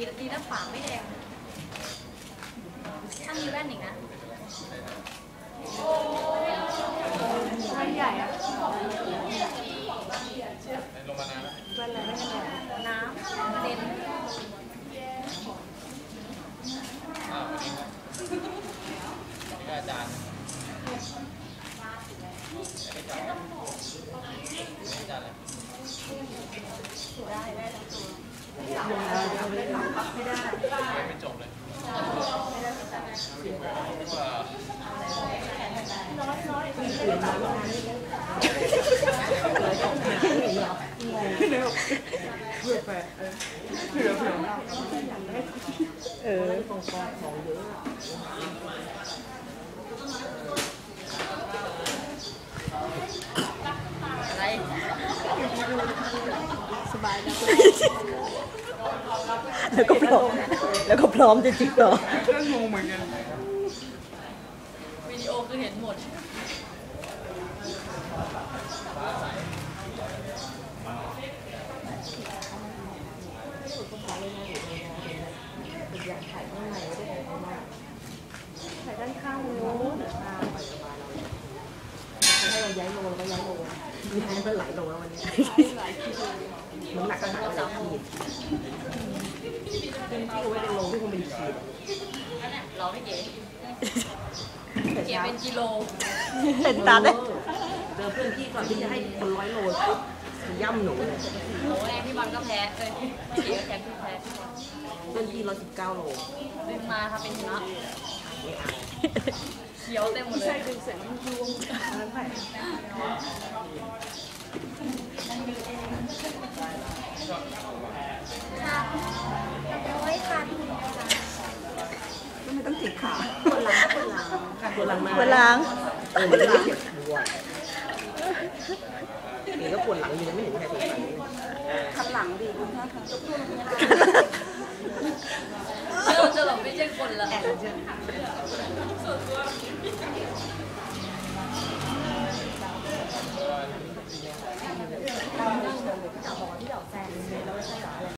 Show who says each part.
Speaker 1: ดีดีนะปากไม่แดงถ้ามีแว่นอีกนะ
Speaker 2: แว่นใหญ่อะ
Speaker 3: ลงมานานแล้ว
Speaker 2: แว่นอะไรแว่นใหญ่
Speaker 1: น้ำกระเด็น
Speaker 3: อ้าววันนี้ครับนี่ก็อาจารย์ไม่ได้จอดไม่ได้จอดเลย
Speaker 1: ได้ได้ทั้งตัว
Speaker 2: ไม่หลับปักไม่ได้
Speaker 3: ไม่ไม่จบเลยว่า
Speaker 2: เผื่อไปเผื่อเผื่อ
Speaker 4: เออ
Speaker 1: อะไร
Speaker 2: สบายนะ
Speaker 4: แล้วก็พร้อมแล้วก็พร้อมจะจิกต่อ
Speaker 2: ก็งงเหมือนกัน
Speaker 1: วิดีโอคือเห็นหมด
Speaker 2: ถ่ายด้านข้างโน้น
Speaker 4: ให้เราย้ายโลแล้วก็ย้ายโลมีให้เพิ่มหลายโลแล้ววันนี้น้ำหนักก็หายไปหลายขีด เป็นที่ไว้ในโลที่คงเป็นขีด
Speaker 1: อันเนี้ยเราให้เก๋เก๋เป็นกิโล
Speaker 4: เห็นตาได้เจอเพื่อนพี่ก่อนที่จะให้คนร้อยโลปุ๊บย่ำหนูเลย
Speaker 1: โอ้ยพี่บอลก็แพ้เอ้ยพี่เก๋ก็แพ้พี่แพ้
Speaker 4: เพื่อนพี่ร้อยสิบเก้าโล
Speaker 1: ดึงมาทำเป็นชนะ
Speaker 4: ไม่เอา
Speaker 1: เขียวเต็มหมดเล
Speaker 2: ใช่
Speaker 1: ย
Speaker 2: ดึงเสร็จมันยวงอันนั้นไป
Speaker 1: โอ้ยค่ะ
Speaker 2: ไม่ต้องจิก ขา
Speaker 4: ปวดหลังปวดหลังปวดหลังมา
Speaker 5: ปวดหลัง
Speaker 4: เออมันเจ็บปวดนี่ก็ปวดหลังอยู่ไม่เห็นใครปวดหลัง
Speaker 2: ขันหลังดีคุณท่าค่ะ
Speaker 1: เชื่อจะหลงไม่ใช่คนละ
Speaker 2: ส่วนตัว